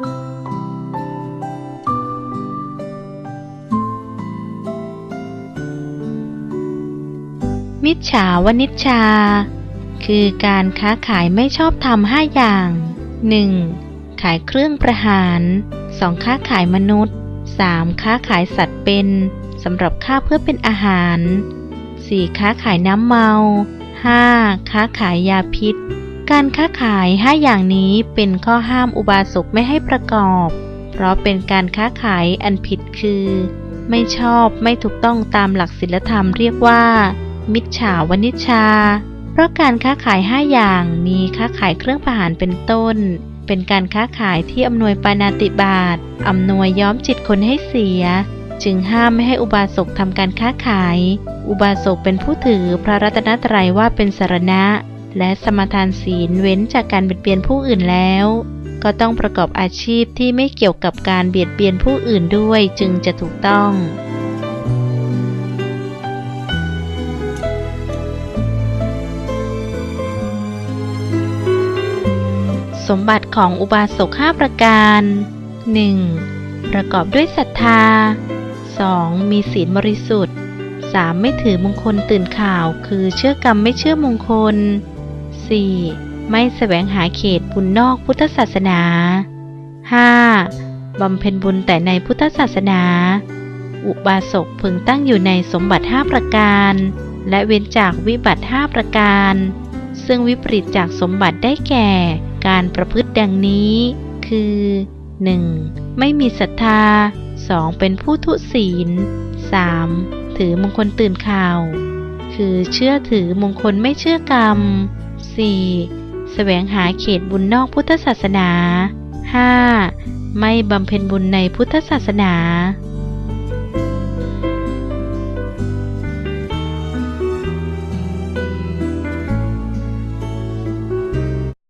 มิจฉาวนิชชา คือการค้าขายไม่ชอบทำห้าอย่าง 1. ขายเครื่องประหาร 2. ค้าขายมนุษย์ 3. ค้าขายสัตว์เป็นสำหรับฆ่าเพื่อเป็นอาหาร 4. ค้าขายน้ำเมา 5. ค้าขายยาพิษ การค้าขายห้าอย่างนี้เป็นข้อห้ามอุบาสกไม่ให้ประกอบ เพราะเป็นการค้าขายอันผิดคือ ไม่ชอบไม่ถูกต้องตามหลักศีลธรรมเรียกว่า มิจฉาวนิชชา เพราะการค้าขายห้าอย่างมีค้าขายเครื่องประหารเป็นต้น เป็นการค้าขายที่อำนวยปานาติบาตอำนวยย้อมจิตคนให้เสีย จึงห้ามไม่ให้อุบาสกทำการค้าขาย อุบาสกเป็นผู้ถือพระรัตนตรัยว่าเป็นสารณะ และสมทานศีลเว้นจากการเบียดเบียนผู้อื่นแล้ว ก็ต้องประกอบอาชีพที่ไม่เกี่ยวกับการเบียดเบียนผู้อื่นด้วยจึงจะถูกต้องสมบัติของอุบาสกห้าประการ 1. ประกอบด้วยศรัทธา 2. มีศีลบริสุทธิ์ 3. ไม่ถือมงคลตื่นข่าว คือเชื่อกรรมไม่เชื่อมงคล 4. ไม่แสวงหาเขตบุญนอกพุทธศาสนา 5. บำเพ็ญบุญแต่ในพุทธศาสนา อุบาสกพึงตั้งอยู่ในสมบัติ 5 ประการ และเว้นจากวิบัติ 5 ประการ ซึ่งวิปริตจากสมบัติได้แก่ การประพฤติดังนี้ คือ 1. ไม่มีศรัทธา 2. เป็นผู้ทุศีล 3. ถือมงคลตื่นข่าว คือเชื่อถือมงคลไม่เชื่อกรรม 4. แสวงหาเขตบุญนอกพุทธศาสนา 5. ไม่บำเพ็ญบุญในพุทธศาสนา